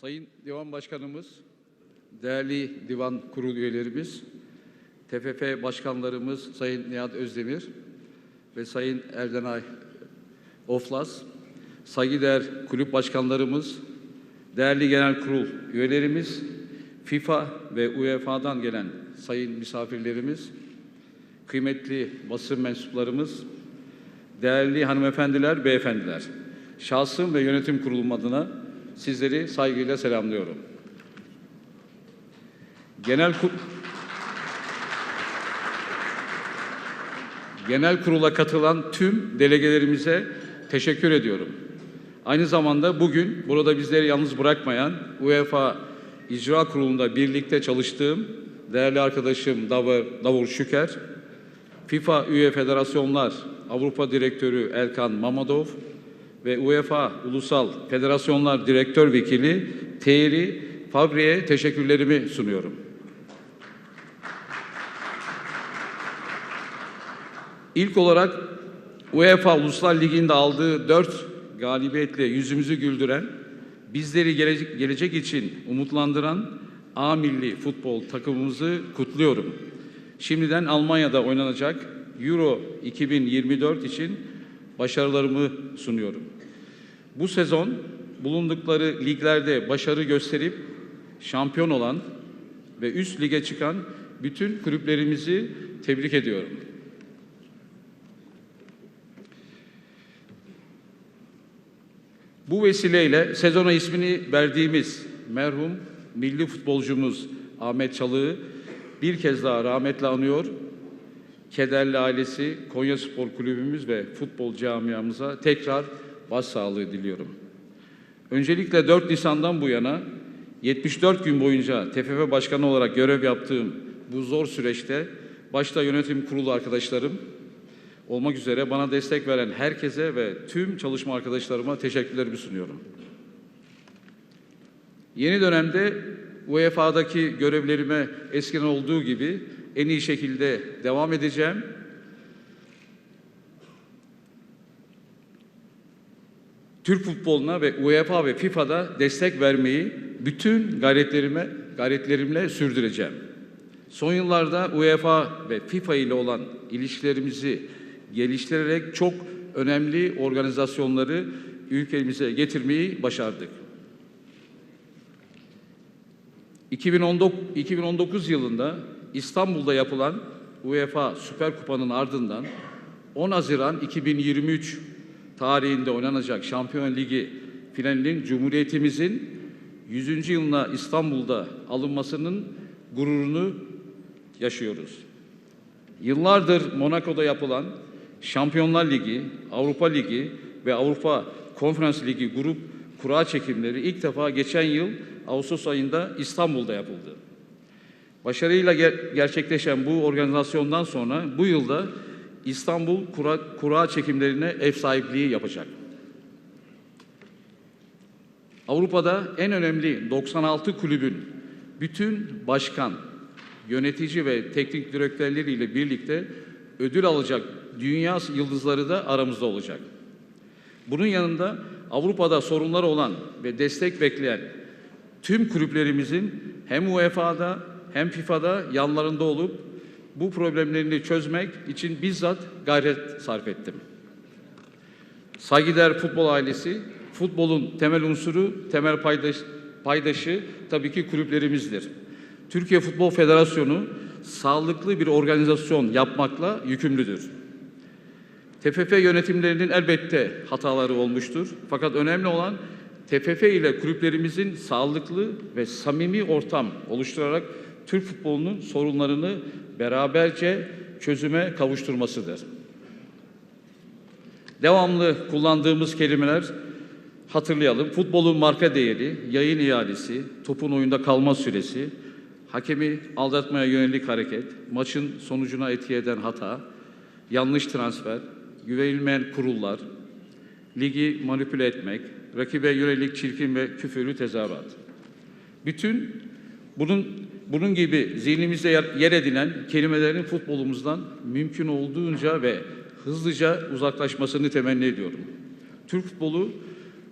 Sayın Divan Başkanımız, değerli divan kurul üyelerimiz, TFF başkanlarımız Sayın Nihat Özdemir ve Sayın Erdenay Oflas, saygıdeğer kulüp başkanlarımız, değerli genel kurul üyelerimiz, FIFA ve UEFA'dan gelen sayın misafirlerimiz, kıymetli basın mensuplarımız, değerli hanımefendiler, beyefendiler, şahsım ve yönetim kurulum adına sizleri saygıyla selamlıyorum. Genel kur... Genel kurula katılan tüm delegelerimize teşekkür ediyorum. Aynı zamanda bugün burada bizleri yalnız bırakmayan UEFA İcra Kurulu'nda birlikte çalıştığım değerli arkadaşım Davor, Davor Şüker, FIFA üye federasyonlar Avrupa Direktörü Elkan Mamadov ve UEFA Ulusal Federasyonlar Direktör Vekili Thierry Fabri'ye teşekkürlerimi sunuyorum. İlk olarak UEFA Uluslar Ligi'nde aldığı dört galibiyetle yüzümüzü güldüren, bizleri gelecek, gelecek için umutlandıran A milli futbol takımımızı kutluyorum. Şimdiden Almanya'da oynanacak Euro 2024 için başarılarımı sunuyorum. Bu sezon bulundukları liglerde başarı gösterip şampiyon olan ve üst lige çıkan bütün kulüplerimizi tebrik ediyorum. Bu vesileyle sezona ismini verdiğimiz merhum milli futbolcumuz Ahmet Çalık'ı bir kez daha rahmetle anıyor. Kederli ailesi, Konya Spor Kulübümüz ve futbol camiamıza tekrar başsağlığı diliyorum. Öncelikle 4 Nisan'dan bu yana 74 gün boyunca TFF Başkanı olarak görev yaptığım bu zor süreçte başta yönetim kurulu arkadaşlarım, olmak üzere bana destek veren herkese ve tüm çalışma arkadaşlarıma teşekkürlerimi sunuyorum. Yeni dönemde UEFA'daki görevlerime eskiden olduğu gibi en iyi şekilde devam edeceğim. Türk futboluna ve UEFA ve FIFA'da destek vermeyi bütün gayretlerime gayretlerimle sürdüreceğim. Son yıllarda UEFA ve FIFA ile olan ilişkilerimizi geliştirerek çok önemli organizasyonları ülkemize getirmeyi başardık. 2019, 2019 yılında İstanbul'da yapılan UEFA Süper Kupa'nın ardından 10 Haziran 2023 tarihinde oynanacak Şampiyon Ligi finalinin Cumhuriyetimizin 100. yılına İstanbul'da alınmasının gururunu yaşıyoruz. Yıllardır Monaco'da yapılan Şampiyonlar Ligi, Avrupa Ligi ve Avrupa Konferans Ligi grup kura çekimleri ilk defa geçen yıl Ağustos ayında İstanbul'da yapıldı. Başarıyla ger- gerçekleşen bu organizasyondan sonra bu yılda İstanbul kura, kura çekimlerine ev sahipliği yapacak. Avrupa'da en önemli 96 kulübün bütün başkan, yönetici ve teknik direktörleriyle birlikte ödül alacak dünya yıldızları da aramızda olacak. Bunun yanında Avrupa'da sorunları olan ve destek bekleyen tüm kulüplerimizin hem UEFA'da hem FIFA'da yanlarında olup bu problemlerini çözmek için bizzat gayret sarf ettim. Saygıdeğer futbol ailesi, futbolun temel unsuru, temel paydaş, paydaşı tabii ki kulüplerimizdir. Türkiye Futbol Federasyonu sağlıklı bir organizasyon yapmakla yükümlüdür. TFF yönetimlerinin elbette hataları olmuştur. Fakat önemli olan TFF ile kulüplerimizin sağlıklı ve samimi ortam oluşturarak Türk futbolunun sorunlarını beraberce çözüme kavuşturmasıdır. Devamlı kullandığımız kelimeler hatırlayalım. Futbolun marka değeri, yayın iadesi, topun oyunda kalma süresi, hakemi aldatmaya yönelik hareket, maçın sonucuna etki eden hata, yanlış transfer, güvenilmeyen kurullar, ligi manipüle etmek, rakibe yönelik çirkin ve küfürlü tezahürat. Bütün bunun bunun gibi zihnimizde yer, edinen kelimelerin futbolumuzdan mümkün olduğunca ve hızlıca uzaklaşmasını temenni ediyorum. Türk futbolu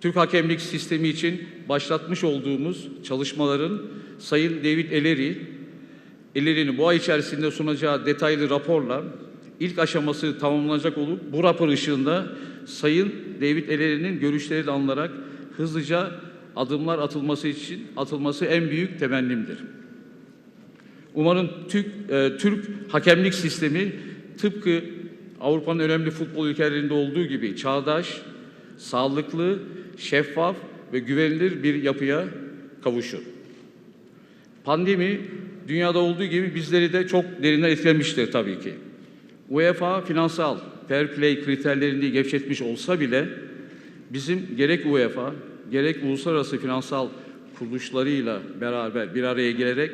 Türk hakemlik sistemi için başlatmış olduğumuz çalışmaların Sayın David Eleri, Eleri'nin bu ay içerisinde sunacağı detaylı raporla ilk aşaması tamamlanacak olup bu rapor ışığında Sayın David Eleri'nin görüşleri de alınarak hızlıca adımlar atılması için atılması en büyük temennimdir. Umarım Türk, e, Türk hakemlik sistemi tıpkı Avrupa'nın önemli futbol ülkelerinde olduğu gibi çağdaş, sağlıklı, şeffaf ve güvenilir bir yapıya kavuşur. Pandemi dünyada olduğu gibi bizleri de çok derinden etkilemiştir tabii ki. UEFA finansal fair play kriterlerini gevşetmiş olsa bile bizim gerek UEFA gerek uluslararası finansal kuruluşlarıyla beraber bir araya gelerek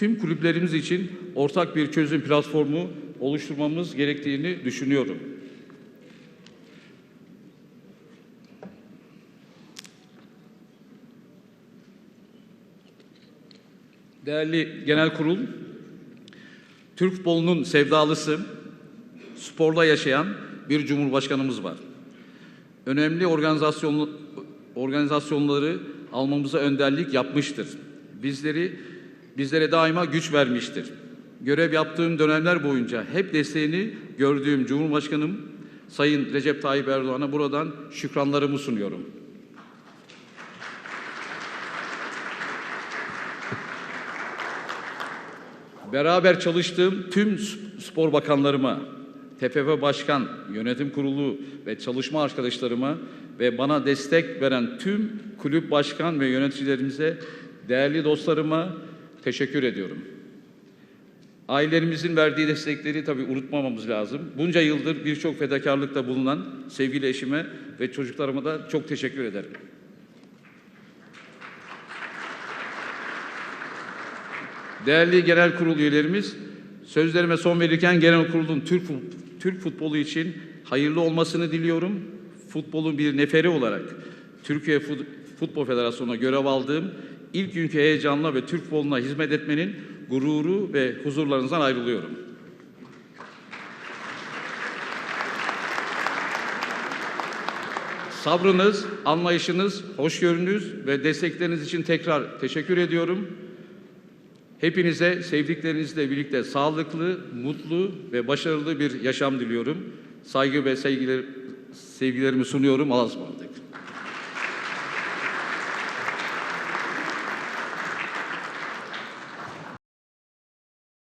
tüm kulüplerimiz için ortak bir çözüm platformu oluşturmamız gerektiğini düşünüyorum. Değerli Genel Kurul, Türk futbolunun sevdalısı, sporla yaşayan bir cumhurbaşkanımız var. Önemli organizasyon, organizasyonları almamıza önderlik yapmıştır. Bizleri bizlere daima güç vermiştir. Görev yaptığım dönemler boyunca hep desteğini gördüğüm Cumhurbaşkanım Sayın Recep Tayyip Erdoğan'a buradan şükranlarımı sunuyorum. Beraber çalıştığım tüm spor bakanlarıma, TFF Başkan, Yönetim Kurulu ve çalışma arkadaşlarıma ve bana destek veren tüm kulüp başkan ve yöneticilerimize, değerli dostlarıma teşekkür ediyorum. Ailelerimizin verdiği destekleri tabii unutmamamız lazım. Bunca yıldır birçok fedakarlıkta bulunan sevgili eşime ve çocuklarıma da çok teşekkür ederim. Değerli genel kurul üyelerimiz, sözlerime son verirken genel kurulun Türk, Türk futbolu için hayırlı olmasını diliyorum. Futbolun bir neferi olarak Türkiye Fut- Futbol Federasyonu'na görev aldığım ilk günkü heyecanla ve Türk futboluna hizmet etmenin gururu ve huzurlarınızdan ayrılıyorum. Sabrınız, anlayışınız, hoşgörünüz ve destekleriniz için tekrar teşekkür ediyorum. Hepinize sevdiklerinizle birlikte sağlıklı, mutlu ve başarılı bir yaşam diliyorum. Saygı ve sevgiler, sevgilerimi sunuyorum. Allah'a.